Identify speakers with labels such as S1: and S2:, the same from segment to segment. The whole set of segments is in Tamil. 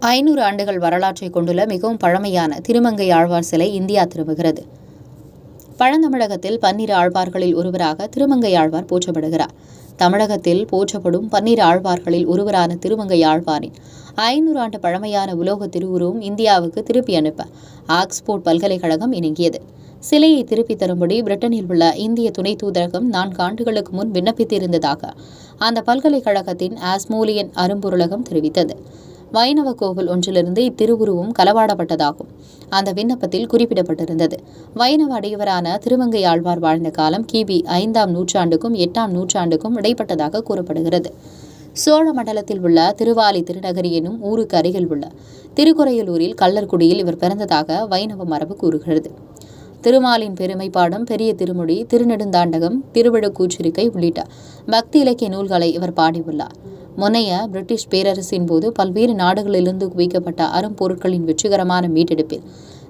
S1: ஐநூறு ஆண்டுகள் வரலாற்றை கொண்டுள்ள மிகவும் பழமையான திருமங்கை ஆழ்வார் சிலை இந்தியா திரும்புகிறது. பழந்தமிழகத்தில் பன்னிரு ஆழ்வார்களில் ஒருவராக திருமங்கை ஆழ்வார் போற்றப்படுகிறார். தமிழகத்தில் போற்றப்படும் பன்னிரு ஆழ்வார்களில் ஒருவரான திருமங்கை ஆழ்வாரின் ஐநூறு ஆண்டு பழமையான உலோக திருவுருவம் இந்தியாவுக்கு திருப்பி அனுப்ப ஆக்ஸ்போர்ட் பல்கலைக்கழகம் இணங்கியது. சிலையை திருப்பி தரும்படி பிரிட்டனில் உள்ள இந்திய துணை தூதரகம் நான்கு ஆண்டுகளுக்கு முன் விண்ணப்பித்திருந்ததாக அந்த பல்கலைக்கழகத்தின் ஆஸ்மோலியன் அரும்பொருளகம் தெரிவித்தது. வைணவ கோவில் ஒன்றிலிருந்து இத்திருவுருவம் களவாடப்பட்டதாகும். அந்த விண்ணப்பத்தில் குறிப்பிடப்பட்டிருந்தது. வைணவ அடியவரான திருமங்கை ஆழ்வார் வாழ்ந்த காலம் கிபி ஐந்தாம் நூற்றாண்டுக்கும் எட்டாம் நூற்றாண்டுக்கும் இடைப்பட்டதாக கூறப்படுகிறது. சோழ மண்டலத்தில் உள்ள திருவாலி திருநகரி எனும் ஊருக்கு அருகில் உள்ள திருக்குறையலூரில் கள்ளர்குடியில் இவர் பிறந்ததாக வைணவ மரபு கூறுகிறது. திருமாலின் பெருமை பாடம் பெரிய திருமொழி திருநெடுந்தாண்டகம் திருவிழக்கூச்சிருக்கை உள்ளிட்ட பக்தி இலக்கிய நூல்களை இவர் பாடியுள்ளார். முன்னைய பிரிட்டிஷ் பேரரசின் போது பல்வேறு நாடுகளிலிருந்து குவிக்கப்பட்ட அரும்பொருட்களின் வெற்றிகரமான மீட்டெடுப்பில்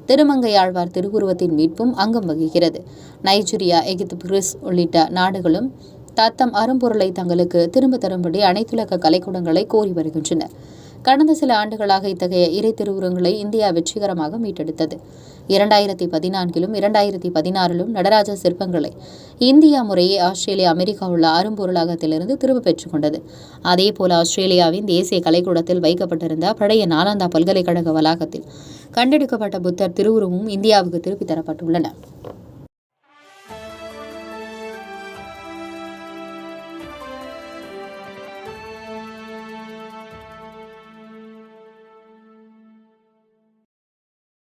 S1: திருமங்கையாழ்வார் திருவுருவத்தின் மீட்பும் அங்கம் வகிக்கிறது. நைஜீரியா எகிப்து கிறிஸ் உள்ளிட்ட நாடுகளும் தத்தம் அரும்பொருளை தங்களுக்கு திரும்ப தரும்படி அனைத்துலக கலைக்கூடங்களை கோரி வருகின்றனர் கடந்த சில ஆண்டுகளாக இத்தகைய இறை திருவுருவங்களை இந்தியா வெற்றிகரமாக மீட்டெடுத்தது. இரண்டாயிரத்தி பதினான்கிலும் இரண்டாயிரத்தி பதினாறிலும் நடராஜ சிற்பங்களை இந்தியா முறையே ஆஸ்திரேலியா அமெரிக்கா உள்ள அரும்பொருளாகத்திலிருந்து திரும்ப பெற்றுக்கொண்டது அதேபோல ஆஸ்திரேலியாவின் தேசிய கலைக்கூடத்தில் வைக்கப்பட்டிருந்த பழைய நாலாந்தா பல்கலைக்கழக வளாகத்தில் கண்டெடுக்கப்பட்ட புத்தர் திருவுருவும் இந்தியாவுக்கு திருப்பித் தரப்பட்டுள்ளன.